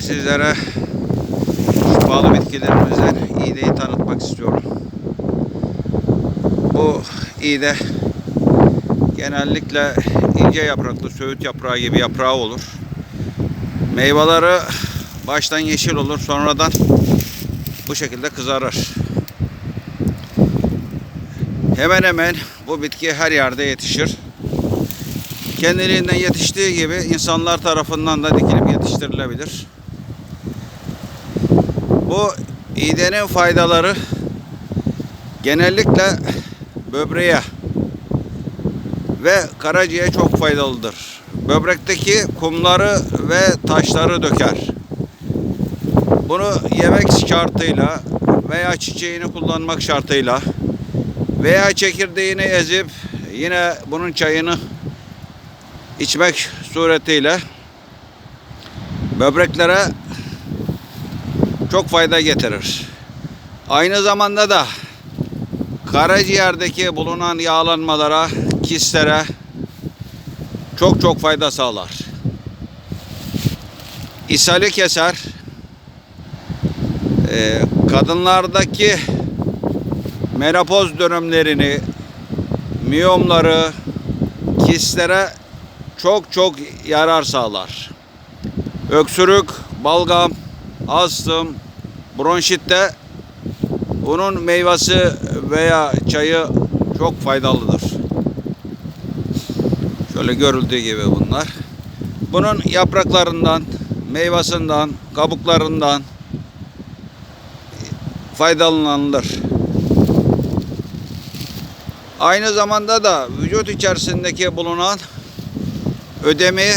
sizlere şifalı bitkilerimizden iğneyi tanıtmak istiyorum. Bu iğne genellikle ince yapraklı söğüt yaprağı gibi yaprağı olur. Meyveleri baştan yeşil olur sonradan bu şekilde kızarır. Hemen hemen bu bitki her yerde yetişir. Kendiliğinden yetiştiği gibi insanlar tarafından da dikilip yetiştirilebilir. Bu iğnenin faydaları genellikle böbreğe ve karaciğere çok faydalıdır. Böbrekteki kumları ve taşları döker. Bunu yemek şartıyla veya çiçeğini kullanmak şartıyla veya çekirdeğini ezip yine bunun çayını içmek suretiyle böbreklere çok fayda getirir. Aynı zamanda da karaciğerdeki bulunan yağlanmalara, kistlere çok çok fayda sağlar. İshali keser. Ee, kadınlardaki menopoz dönemlerini, miyomları, kistlere çok çok yarar sağlar. Öksürük, balgam, astım, bronşitte bunun meyvesi veya çayı çok faydalıdır. Şöyle görüldüğü gibi bunlar. Bunun yapraklarından, meyvesinden, kabuklarından faydalanılır. Aynı zamanda da vücut içerisindeki bulunan ödemi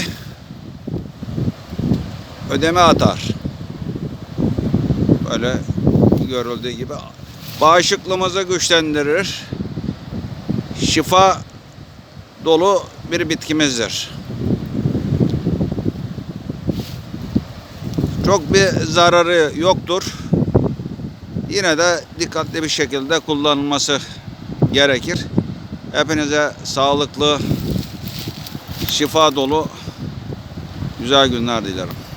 ödeme atar. Böyle görüldüğü gibi bağışıklığımızı güçlendirir. Şifa dolu bir bitkimizdir. Çok bir zararı yoktur. Yine de dikkatli bir şekilde kullanılması gerekir. Hepinize sağlıklı, şifa dolu güzel günler dilerim.